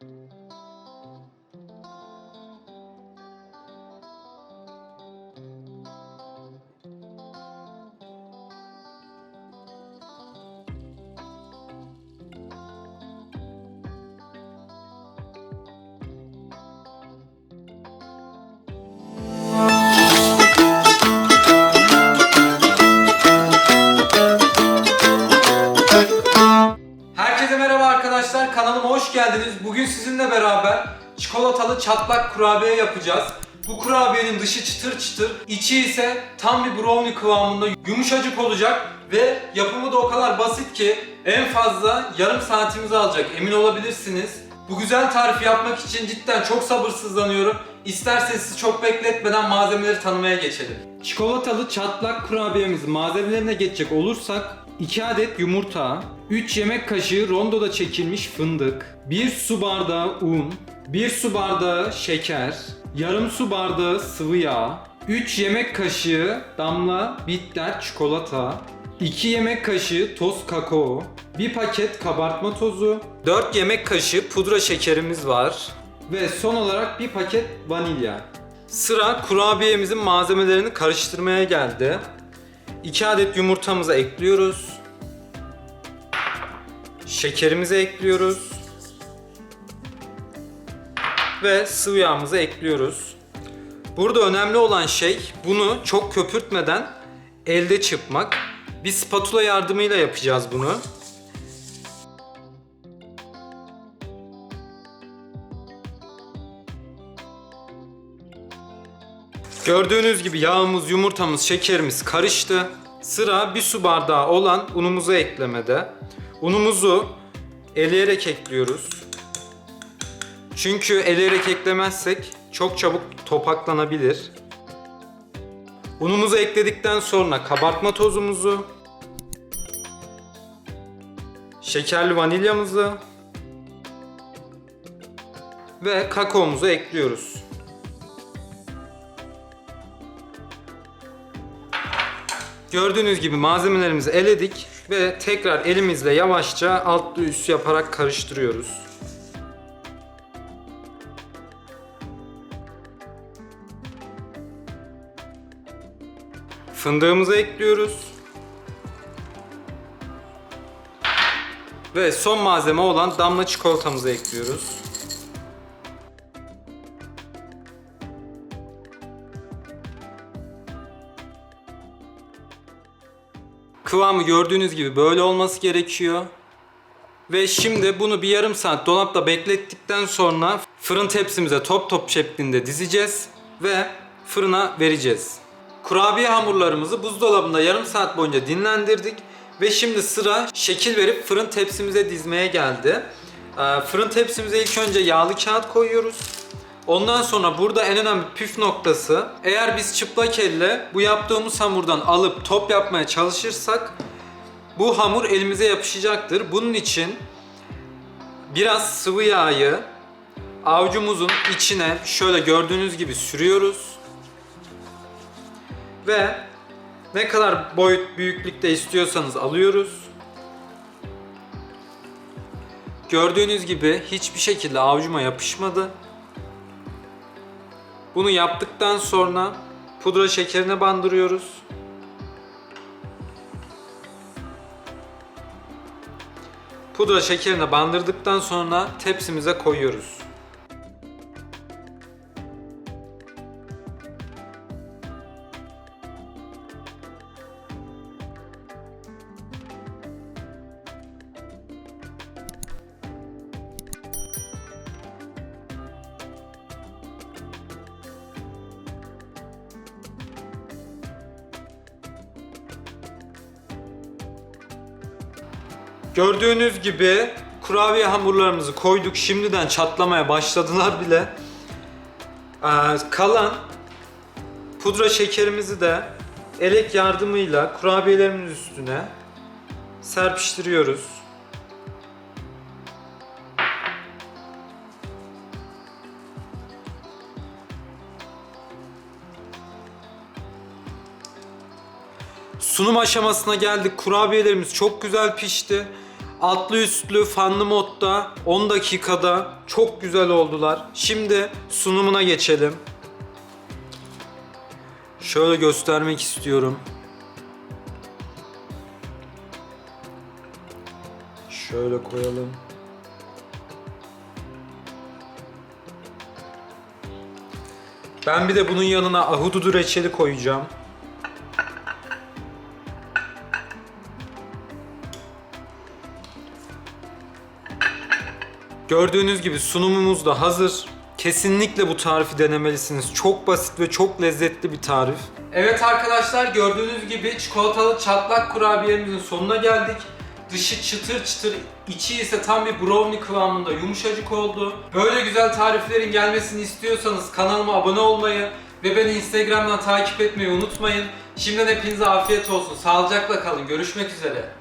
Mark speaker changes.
Speaker 1: Thank you. Hoş geldiniz. Bugün sizinle beraber çikolatalı çatlak kurabiye yapacağız. Bu kurabiyenin dışı çıtır çıtır, içi ise tam bir brownie kıvamında yumuşacık olacak ve yapımı da o kadar basit ki en fazla yarım saatimizi alacak emin olabilirsiniz. Bu güzel tarifi yapmak için cidden çok sabırsızlanıyorum. İsterseniz sizi çok bekletmeden malzemeleri tanımaya geçelim. Çikolatalı çatlak kurabiyemizin malzemelerine geçecek olursak 2 adet yumurta, 3 yemek kaşığı rondoda çekilmiş fındık, 1 su bardağı un, 1 su bardağı şeker, yarım su bardağı sıvı yağ, 3 yemek kaşığı damla bitter çikolata, 2 yemek kaşığı toz kakao, 1 paket kabartma tozu, 4 yemek kaşığı pudra şekerimiz var ve son olarak 1 paket vanilya. Sıra kurabiyemizin malzemelerini karıştırmaya geldi. 2 adet yumurtamızı ekliyoruz. Şekerimizi ekliyoruz. Ve sıvı yağımızı ekliyoruz. Burada önemli olan şey bunu çok köpürtmeden elde çırpmak. Bir spatula yardımıyla yapacağız bunu. Gördüğünüz gibi yağımız, yumurtamız, şekerimiz karıştı. Sıra bir su bardağı olan unumuzu eklemede. Unumuzu eleyerek ekliyoruz. Çünkü eleyerek eklemezsek çok çabuk topaklanabilir. Unumuzu ekledikten sonra kabartma tozumuzu, şekerli vanilyamızı ve kakaomuzu ekliyoruz. Gördüğünüz gibi malzemelerimizi eledik ve tekrar elimizle yavaşça altlı üst yaparak karıştırıyoruz. Fındığımızı ekliyoruz. Ve son malzeme olan damla çikolatamızı ekliyoruz. Kıvamı gördüğünüz gibi böyle olması gerekiyor. Ve şimdi bunu bir yarım saat dolapta beklettikten sonra fırın tepsimize top top şeklinde dizeceğiz ve fırına vereceğiz. Kurabiye hamurlarımızı buzdolabında yarım saat boyunca dinlendirdik ve şimdi sıra şekil verip fırın tepsimize dizmeye geldi. Ee, Fırın tepsimize ilk önce yağlı kağıt koyuyoruz. Ondan sonra burada en önemli püf noktası eğer biz çıplak elle bu yaptığımız hamurdan alıp top yapmaya çalışırsak bu hamur elimize yapışacaktır. Bunun için biraz sıvı yağı avucumuzun içine şöyle gördüğünüz gibi sürüyoruz. Ve ne kadar boyut büyüklükte istiyorsanız alıyoruz. Gördüğünüz gibi hiçbir şekilde avucuma yapışmadı. Bunu yaptıktan sonra pudra şekerine bandırıyoruz. Pudra şekerine bandırdıktan sonra tepsimize koyuyoruz. Gördüğünüz gibi kurabiye hamurlarımızı koyduk. Şimdiden çatlamaya başladılar bile. Ee, kalan pudra şekerimizi de elek yardımıyla kurabiyelerimiz üstüne serpiştiriyoruz. Sunum aşamasına geldik. Kurabiyelerimiz çok güzel pişti. Altlı üstlü fanlı modda 10 dakikada çok güzel oldular. Şimdi sunumuna geçelim. Şöyle göstermek istiyorum. Şöyle koyalım. Ben bir de bunun yanına ahududu reçeli koyacağım. Gördüğünüz gibi sunumumuz da hazır. Kesinlikle bu tarifi denemelisiniz. Çok basit ve çok lezzetli bir tarif. Evet arkadaşlar gördüğünüz gibi çikolatalı çatlak kurabiyemizin sonuna geldik. Dışı çıtır çıtır, içi ise tam bir brownie kıvamında yumuşacık oldu. Böyle güzel tariflerin gelmesini istiyorsanız kanalıma abone olmayı ve beni Instagram'dan takip etmeyi unutmayın. Şimdiden hepinize afiyet olsun. Sağlıcakla kalın. Görüşmek üzere.